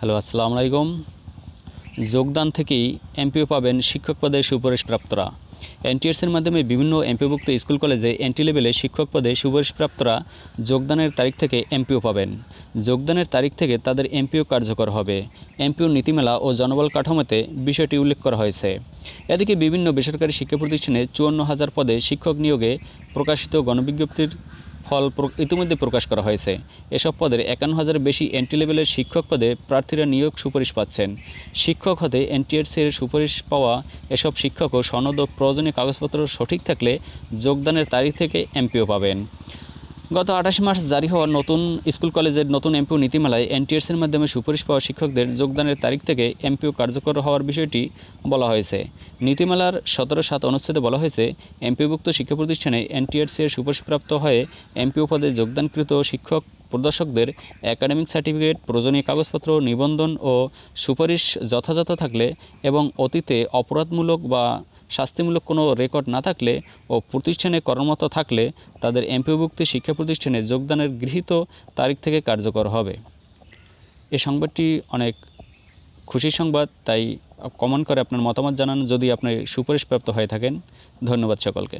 Hello, আসসালামু আলাইকুম। যোগদান থেকেই এমপিও পাবেন শিক্ষক পদে সুপারিশপ্রাপ্তরা। এনটিএসের মাধ্যমে বিভিন্ন এমপিওভুক্ত স্কুল, কলেজে এন্ট্রি লেভেলে শিক্ষক পদে সুপারিশপ্রাপ্তরা যোগদানের তারিখ থেকে এমপিও পাবেন। যোগদানের তারিখ থেকে তাদের এমপিও কার্যকর হবে। এমপিও নীতিমেলা ও জনবল কাঠামোতে বিষয়টি উল্লেখ করা হয়েছে। এদিকে বিভিন্ন বেসরকারি শিক্ষা প্রতিষ্ঠানে চুয়ান্ন হাজার পদে শিক্ষক নিয়োগে প্রকাশিত গণবিজ্ঞপ্তির ফল ইতিমধ্যে প্রকাশ করা হয়েছে। এসব পদের একান্ন হাজার বেশি এন্ট্রি লেভেলের শিক্ষক পদে প্রার্থীরা নিয়োগ সুপারিশ পাচ্ছেন। শিক্ষক হতে এনটিএসসির সুপারিশ পাওয়া এসব শিক্ষক ও সনদ ও প্রয়োজনীয় কাগজপত্র সঠিক থাকলে যোগদানের তারিখ থেকে এমপিও পাবেন। গত আঠাশে মার্চ জারি হওয়া নতুন স্কুল কলেজের নতুন এমপিও নীতিমালায় এনটিএসের মাধ্যমে সুপারিশ পাওয়া শিক্ষকদের যোগদানের তারিখ থেকে এমপিও কার্যকর হওয়ার বিষয়টি বলা হয়েছে। নীতিমালার সতেরো সাত অনুচ্ছেদে বলা হয়েছে, এমপিওভুক্ত শিক্ষা প্রতিষ্ঠানে এনটিএসসি এর সুপারিশপ্রাপ্ত হয়ে এমপিও পদে যোগদানকৃত শিক্ষক প্রদর্শকদের একাডেমিক সার্টিফিকেট, প্রয়োজনীয় কাগজপত্র, নিবন্ধন ও সুপারিশ যথাযথ থাকলে এবং অতীতে অপরাধমূলক বা শাস্তিমূলক কোনো রেকর্ড না থাকলে ও প্রতিষ্ঠানে কর্মরত থাকলে তাদের এমপিওভুক্ত শিক্ষা প্রতিষ্ঠানে যোগদানের গৃহীত তারিখ থেকে কার্যকর হবে। এ সংবাদটি অনেক খুশির সংবাদ, তাই কমেন্ট করে আপনার মতামত জানান। যদি আপনি সুপারিশপ্রাপ্ত হয়ে থাকেন, ধন্যবাদ সকলকে।